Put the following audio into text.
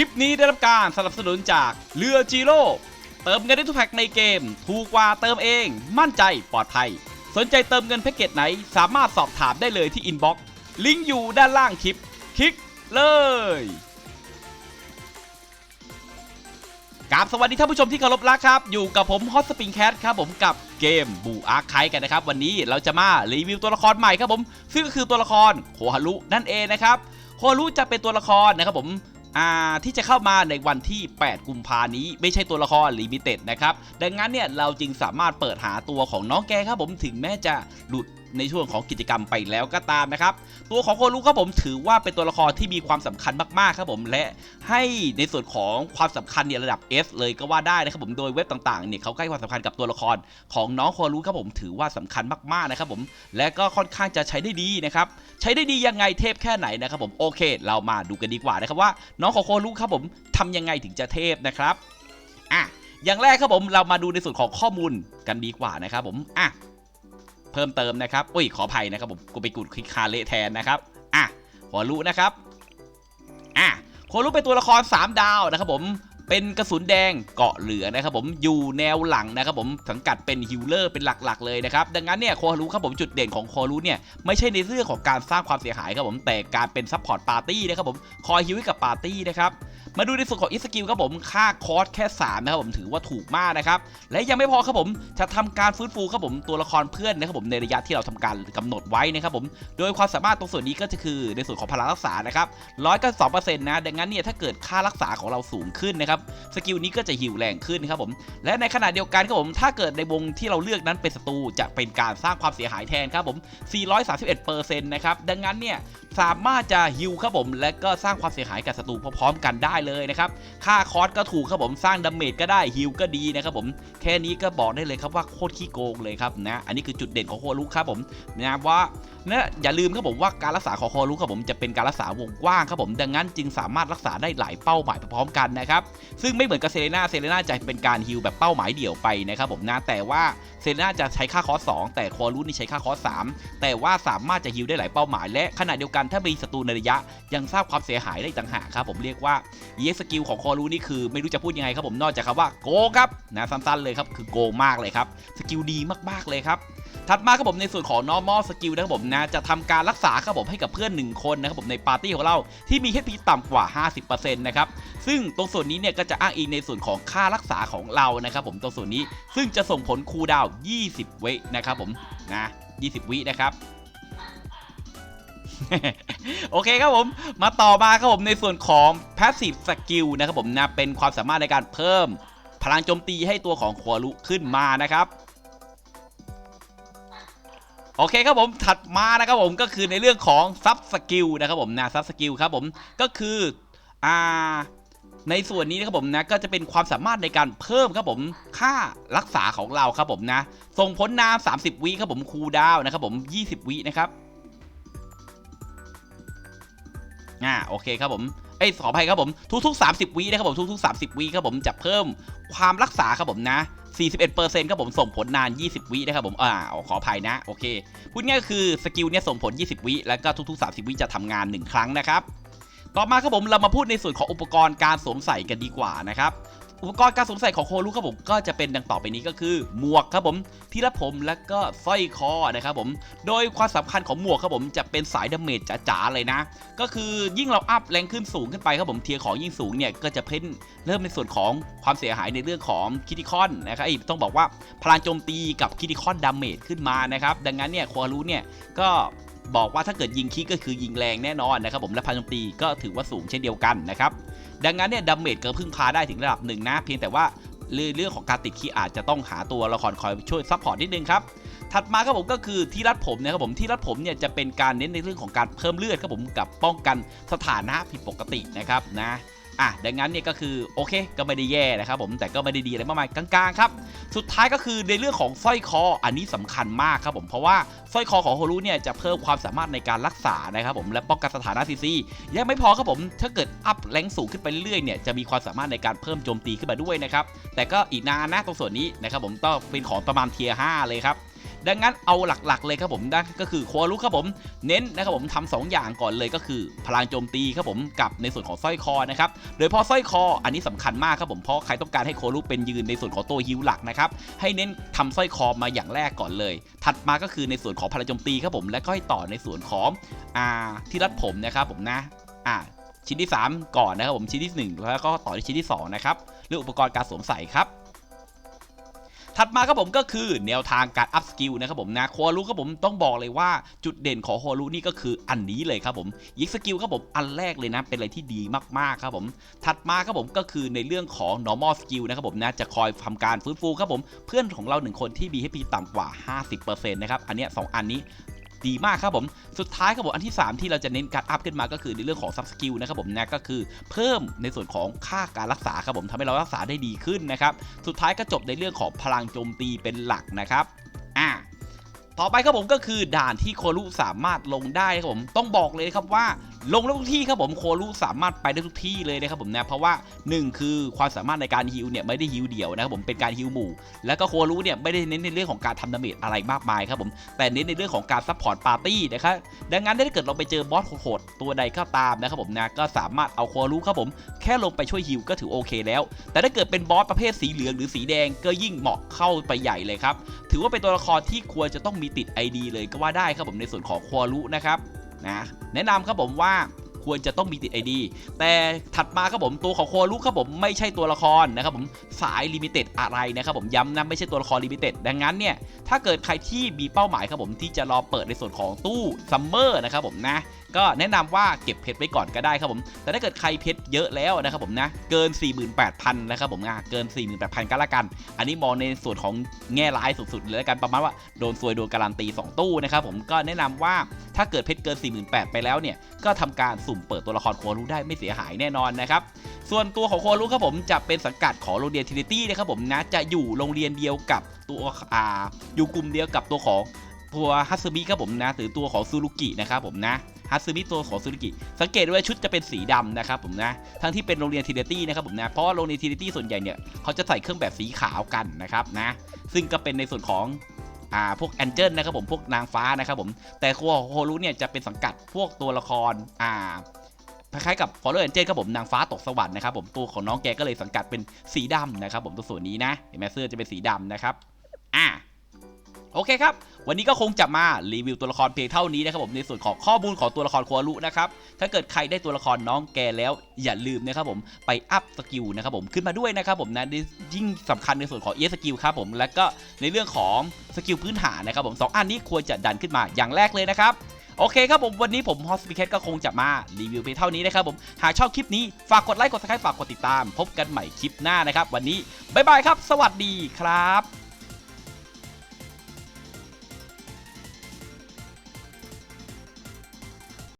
คลิปนี้ได้รับการสนับสนุนจากเรือจีโร่เติมเงินได้ทุกแพ็กในเกม ถูกกว่าเติมเอง มั่นใจปลอดภัย สนใจเติมเงินแพ็กเกจไหน สามารถสอบถามได้เลยที่อินบ็อกซ์ลิงก์อยู่ด้านล่างคลิป คลิกเลยกราบสวัสดีท่านผู้ชมที่เคารพรักครับ อยู่กับผมฮอตสปริงแคทครับผมกับเกมบูอาร์ไคกันนะครับ วันนี้เราจะมารีวิวตัวละครใหม่ครับผม ซึ่งก็คือตัวละครโคฮารุนั่นเองนะครับโคฮารุจะเป็นตัวละครนะครับผม อ่าที่จะเข้ามาในวันที่ 8 กุมภานี้ ไม่ใช่ตัวละครลิมิเต็ดนะครับ ดังนั้นเนี่ยเราจึงสามารถเปิดหาตัวของน้องแกครับผมถึงแม้จะหลุด ในช่วงของกิจกรรมไปแล้วก็ตามนะครับ ตัวของโคฮารุครับผมถือว่าเป็นตัวละครที่มีความสำคัญมากๆครับผมและให้ในส่วนของความสำคัญเนี่ยระดับ S เลยก็ว่าได้นะครับผมโดยเว็บต่างๆเนี่ยเขาให้ความสำคัญกับตัวละครของน้องโคฮารุครับผมถือว่าสำคัญมากๆนะครับผมและก็ค่อนข้างจะใช้ได้ดีนะครับใช้ได้ดียังไงเทพแค่ไหนนะครับผมโอเค เรามาดูกันดีกว่านะครับว่า น้องของโคฮารุครับผมทำยังไงถึงจะเทพนะครับอะอย่างแรกครับผมเรามาดูในส่วนของข้อมูลกันดีกว่านะครับผมอะ เพิ่มเติมนะครับอุ้ยขออภัยนะครับผมกูไปกดคลิกคาเละแทนนะครับอะโคฮารุนะครับอะโคฮารุเป็นตัวละคร 3 ดาวนะครับผมเป็นกระสุนแดงเกาะเหลือนะครับผมอยู่แนวหลังนะครับผมสังกัดเป็นฮิลเลอร์เป็นหลักๆเลยนะครับดังนั้นเนี่ยโคฮารุครับผมจุดเด่นของโคฮารุเนี่ยไม่ใช่ในเรื่องของการสร้างความเสียหายครับผมแต่การเป็นซัพพอร์ตปาร์ตี้นะครับผมคอยฮิวให้กับปาร์ตี้นะครับ มาดูในส่วนของอิสกิลครับผมค่าคอสแค่ 3 นะครับผมถือว่าถูกมากนะครับ และยังไม่พอครับผมจะทำการฟื้นฟูครับผมตัวละครเพื่อนนะครับผมในระยะที่เราทำการกำหนดไว้นะครับผมโดยความสามารถตรงส่วนนี้ก็จะคือในส่วนของพลังรักษานะครับร้อยก็สองเปอร์เซ็นต์นะดังนั้นเนี่ยถ้าเกิดค่ารักษาของเราสูงขึ้นนะครับสกิลนี้ก็จะฮิวแรงขึ้นครับผมและในขณะเดียวกันครับผมถ้าเกิดในวงที่เราเลือกนั้นเป็นศัตรูจะเป็นการสร้างความเสียหายแทนครับผม 431%นะครับดังนั้นเนี่ยสามารถจะฮิวครับผมและก็สร้างความเสียหายกับศัตรูพร้อมๆกันได้เลยนะครับค่าคอสก็ถูกครับผมสร้างดาเมจก็ได้ฮิวก็ดีนะครับผมแค่นี้ก็บอกได้เลยครับว่าโคตรขี้โกงเลยครับนะอันนี้คือจุดเด่นของโคลุครับผมนะว่านะอย่าลืมครับผมว่าการรักษาของโคลุครับผมจะเป็นการรักษาวงกว้างครับผมดังนั้นจึงสามารถรักษาได้หลายเป้าหมายพร้อมกันนะครับซึ่งไม่เหมือนกับเซเลนาเซเลนาจะเป็นการฮิลแบบเป้าหมายเดี่ยวไปนะครับผมนะแต่ว่าเซเลนาจะใช้ค่าคอส2แต่คอรูนี่ใช้ค่าคอส3แต่ว่าสามารถจะฮิลได้หลายเป้าหมาย และขณะเดียวกันถ้ามีศัตรูในระยะยังสร้างความเสียหายได้ต่างหากครับผมเรียกว่า EX สกิลของคอรูนี่คือไม่รู้จะพูดยังไงครับผมนอกจากคำว่าโกครับนะสั้นๆเลยครับคือโกมากเลยครับสกิลดีมากๆเลยครับถัดมาครับผมในส่วนของ normal skill นะครับผมนะจะทำการรักษาครับผมให้กับเพื่อน 1 คนนะครับผมในปาร์ตี้ของเราที่มี HP ต่ำกว่า 50%นะครับซึ่งตรงส่วนนี้เนี่ยก็จะอ้างอิงในส่วนของค่ารักษาของเรานะครับผมตรงส่วนนี้ซึ่งจะส่งผลคูลดาวน์20 วินะครับผมนะ20 วินะครับ โอเคครับผม มาต่อมาครับผมในส่วนของ passive skill นะครับผมนะเป็นความสามารถในการเพิ่มพลังโจมตีให้ตัวของควารุขึ้นมานะครับโอเคครับผมถัดมานะครับผมก็คือในเรื่องของซับสกิลนะครับผมนะซับสกิลครับผมก็คืออ่าในส่วนนี้นะครับผมนะก็จะเป็นความสามารถในการเพิ่มครับผมค่ารักษาของเราครับผมนะส่งผลนาน30 วิครับผมคูลดาวน์นะครับผม 20 วินะครับ อ่าโอเคครับผมเอ้ยขออภัยครับผมทุกๆ 30 วินะครับผมทุกๆ 30 วิครับผมจะเพิ่มความรักษาครับผมนะ41%ครับผมส่งผลนาน 20 วินะครับผมอ่าขออภัยนะโอเคพูดง่ายก็คือสกิลเนี่ยส่งผล 20 วิแล้วก็ทุก ๆ 30 วิจะทำงาน 1 ครั้งนะครับต่อมาครับผมเรามาพูดในส่วนของอุปกรณ์การสวมใส่กันดีกว่านะครับ อุปกรณ์การสวมใส่ของโคลุครับผมก็จะเป็นดังต่อไปนี้ก็คือ หมวกครับผมที่รัดผมและก็สร้อยคอนะครับผมโดยความสำคัญของหมวกครับผมจะเป็นสายดาเมจจ๋าๆเลยนะ ก็คือยิ่งเราอัพแรงขึ้นสูงขึ้นไปครับผมเทียรของยิ่งสูงเนี่ยก็จะเพิ่มเริ่มในส่วนของความเสียหายในเรื่องของคิติคอนนะครับต้องบอกว่าพลังโจมตีกับคิติคอนดาเมจขึ้นมานะครับดังนั้นเนี่ยโคลุเนี่ยก็ บอกว่าถ้าเกิดยิงคิก็คือยิงแรงแน่นอนนะครับผมและพลังโจมตีก็ถือว่าสูงเช่นเดียวกันนะครับดังนั้นเนี่ยดาเมจก็พึ่งพาได้ถึงระดับหนึ่งนะ เพียงแต่ว่าเรื่องของการติดคีย์อาจจะต้องหาตัวละครคอยช่วยซัพพอร์ตนิดนึงครับถัดมาครับผมก็คือที่รัดผมนะครับผมที่รัดผมเนี่ยจะเป็นการเน้นในเรื่องของการเพิ่มเลือดครับผมกับป้องกันสถานะผิดปกตินะครับนะ อะดังนั้นเนี่ยก็คือโอเคก็ไม่ได้แย่นะครับผมแต่ก็ไม่ได้ดีอะไรมากมายกลางๆครับสุดท้ายก็คือในเรื่องของสร้อยคออันนี้สำคัญมากครับผมเพราะว่าสร้อยคอของโฮรุเนี่ยจะเพิ่มความสามารถในการรักษานะครับผมและป้องกันสถานะซีซียังไม่พอครับผมถ้าเกิดอัพแรงสูงขึ้นไปเรื่อยๆเนี่ยจะมีความสามารถในการเพิ่มโจมตีขึ้นมาด้วยนะครับแต่ก็อีกนานนะตรงส่วนนี้นะครับผมต้องเป็นของประมาณเทียร์5เลยครับ ดังนั้นเอาหลักๆ เลยครับผมนะก็คือโคอารุครับผมเน้นนะครับผมทำสองอย่างก่อนเลยก็คือพลังโจมตีครับผมกับในส่วนของสร้อยคอนะครับโดยพอสร้อยคออันนี้สำคัญมากครับผมเพราะใครต้องการให้โคอารุเป็นยืนในส่วนของตัวฮิวหลักนะครับให้เน้นทำสร้อยคอมาอย่างแรกก่อนเลย ถัดมาก็คือในส่วนของพลังโจมตีครับผมและก็ให้ต่อในส่วนของอ่าที่รัดผมนะครับผมนะอ่าชิ้นที่ 3 ก่อนนะครับผมชิ้นที่ 1 แล้วก็ต่อที่ชิ้นที่ 2 นะครับเรื่องอุปกรณ์การสวมใส่ครับ ถัดมาครับผมก็คือแนวทางการอัพสกิลนะครับผมนะโคอารุครับผมต้องบอกเลยว่าจุดเด่นของโคอารุนี่ก็คืออันนี้เลยครับผมยิกสกิลครับผมอันแรกเลยนะเป็นอะไรที่ดีมากๆครับผม ถัดมาครับผมก็คือในเรื่องของ normal skill นะครับผมนะจะคอยทำการฟื้นฟูครับผมเพื่อนของเราหนึ่งคนที่ BHP ต่ำกว่า 50%นะครับอันเนี้ยสองอันนี้ ดีมากครับผม สุดท้ายครับผมอันที่ 3 ที่เราจะเน้นการอัพขึ้นมาก็คือในเรื่องของซับสกิลนะครับผมนะก็คือเพิ่มในส่วนของค่าการรักษาครับผมทำให้เรารักษาได้ดีขึ้นนะครับ สุดท้ายก็จบในเรื่องของพลังโจมตีเป็นหลักนะครับ อ่าต่อไปครับผมก็คือด่านที่โครุสามารถลงได้ครับผมต้องบอกเลยครับว่า ลงได้ทุกที่ครับผมโครุสามารถไปได้ทุกที่เลยนะครับผมนะเพราะว่า 1 คือความสามารถในการฮิลเนี่ยไม่ได้ฮิลเดี่ยวนะครับผมเป็นการฮิลหมู่ แล้วก็โครุเนี่ยไม่ได้เน้นในเรื่องของการทำดาเมจอะไรมากมายครับผมแต่เน้นในเรื่องของการซัพพอร์ตปาร์ตี้นะครับดังนั้นถ้าเกิดเราไปเจอบอสโหดตัวใดก็ตามนะครับผมนะก็สามารถเอาโครุครับผมแค่ลงไปช่วยฮิลก็ถือโอเคแล้ว แต่ถ้าเกิดเป็นบอสประเภทสีเหลืองหรือสีแดงก็ยิ่งเหมาะเข้าไปใหญ่เลยครับถือว่าเป็นตัวละครที่ควรจะต้องมีติด ID เลยก็ว่าได้ครับผมในส่วนของควอรุนะครับ นะแนะนำครับผมว่าควรจะต้องมีติด ID แต่ถัดมาครับผมตัวของโครุครับผมไม่ใช่ตัวละครนะครับผมสายลิมิเต็ดอะไรนะครับผมย้ำนะไม่ใช่ตัวละครลิมิเต็ดดังนั้นเนี่ยถ้าเกิดใครที่มีเป้าหมายครับผมที่จะรอเปิดในส่วนของตู้ซัมเมอร์นะครับผมนะก็แนะนำว่าเก็บเพชรไว้ก่อนก็ได้ครับผม แต่ถ้าเกิดใครเพชรเยอะแล้วนะครับผมนะเกิน 48,000นะครับผมนะเกิน 48,000ก็แล้วกัน อันนี้มองในส่วนของแง่ร้ายสุดๆเลยแล้วกันประมาณว่าโดนซวยโดนการันตี 2 ตู้นะครับผมก็แนะนำว่า ถ้าเกิดเพชรเกิน 48,000 ไปแล้วเนี่ย ก็ทำการสุ่มเปิดตัวละครโครูได้ไม่เสียหายแน่นอนนะครับ ส่วนตัวของโครูครับผมจะเป็นสังกัดของโรงเรียนทินิตี้นะครับผมนะ จะอยู่โรงเรียนเดียวกับตัวอ่าอยู่กลุ่มเดียวกับตัวของตัวฮัตสึมิครับผมนะหรือตัวของซูรุกินะครับผมนะฮัตสึมิตัวของซูรุกิ สังเกตด้วยชุดจะเป็นสีดำนะครับผมนะ ทั้งที่เป็นโรงเรียนทีเนตี้นะครับผมนะ เพราะว่าโรงเรียนทีเนตี้ส่วนใหญ่เนี่ย เขาจะใส่เครื่องแบบสีขาวกันนะครับนะ ซึ่งก็เป็นในส่วนของ อ่าพวกแอนเจิลนะครับผมพวกนางฟ้านะครับผมแต่ครัวโฮลุเนี่ยจะเป็นสังกัดพวกตัวละครอ่าคล้ายๆกับฟอร์เรสแองเจิลครับผมนางฟ้าตกสวรรค์นะครับผมตัวของน้องแกก็เลยสังกัดเป็นสีดำนะครับผมตัวส่วนนี้นะเห็นไหมเสื้อจะเป็นสีดำนะครับอ่า โอเคครับ วันนี้ก็คงจะมารีวิวตัวละครเพียงเท่านี้นะครับผมในส่วนของข้อมูลของตัวละครโคอารุนะครับถ้าเกิดใครได้ตัวละครน้องแกแล้วอย่าลืมนะครับผมไปอัพสกิลนะครับผมขึ้นมาด้วยนะครับผมนะยิ่งสำคัญในส่วนของเอสกิลครับผมและก็ในเรื่องของสกิลพื้นฐานนะครับผมสองอันนี้ควรจะดันขึ้นมาอย่างแรกเลยนะครับโอเคครับผมวันนี้ผมฮอสปิเคทก็คงจะมารีวิวเพียงเท่านี้นะครับผมหากชอบคลิปนี้ฝากกดไลค์กดซับสไครต์ฝากกดติดตาม พบกันใหม่คลิปหน้านะครับ วันนี้บ๊ายบายครับ สวัสดีครับ